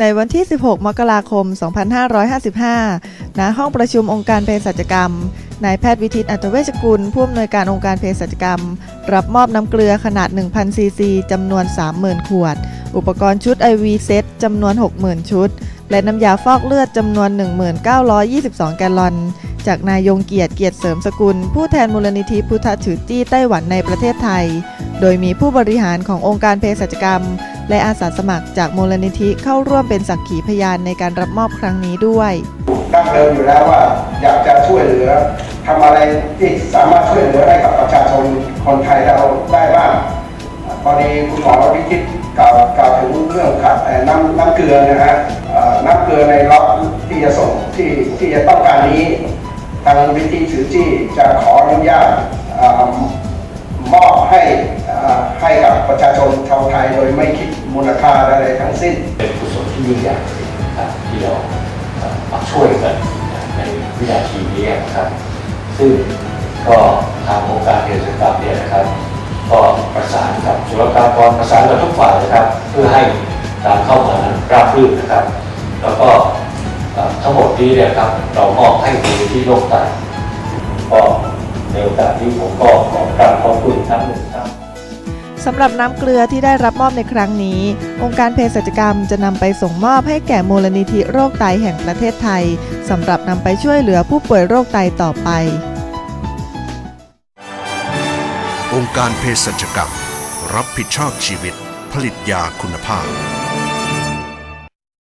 ในวันที่ 16 มกราคม 2555 ณ ห้องประชุมองค์การเภสัชกรรม นายแพทย์วิทิตอัตเวชกุล ผู้อำนวยการองค์การเภสัชกรรม รับมอบน้ำเกลือขนาด 1,000 ซีซี จำนวน 30,000 ขวด อุปกรณ์ชุด IV เซตจำนวน 60,000 ชุด และน้ำยาฟอกเลือดจำนวน 1922 แกลลอน จากนายยงเกียรติเกียรติเสริมสกุล ผู้แทนมูลนิธิพุทธถือจี้ไต้หวันในประเทศไทย โดยมีผู้บริหารขององค์การเภสัชกรรม และอาสาสมัครจากมูลนิธิเข้าร่วมเป็นสักขีพยานในการรับมอบครั้งนี้ด้วยดั้งเดิมอยู่แล้วว่าอยากจะช่วยเหลือทำอะไรที่สามารถช่วยเหลือให้กับประชาชนคนไทยเราได้บ้างพอดีคุณหมอวิทิตกล่าวกล่าวถึงเรื่องขาดน้ำน้ำเกลือนะฮะน้ำเกลือในล็อตที่จะส่งที่ที่จะต้องการนี้ ทางวิธีถือจี้จะขออนุญาต ชาชนชาวไทยโดยไม่คิดมูลค่าใดๆทั้งสิ้น เป็นกุศลที่ยิ่งใหญ่นะครับที่เรามาช่วยกันในวินาทีนี้นะครับ ซึ่งก็ทางองค์การเภสัชกรรมเนี่ยนะครับ ก็ประสานกับศุลกากรประสานกับทุกฝ่ายนะครับ เพื่อให้การเข้ามานั้นราบรื่นนะครับ แล้วก็ทั้งหมดนี้เนี่ยครับเรามอบให้มูลที่โลกไตก็ในโอกาสนี้ผมก็ขอกราบขอบคุณอีกครั้งหนึ่ง สำหรับน้ำเกลือที่ได้รับมอบในครั้งนี้ องค์การเภสัชกรรมจะนำไปส่งมอบให้แก่มูลนิธิโรคไตแห่งประเทศไทยสำหรับนำไปช่วยเหลือผู้ป่วยโรคไตต่อไป องค์การเภสัชกรรม รับผิดชอบชีวิต ผลิตยาคุณภาพ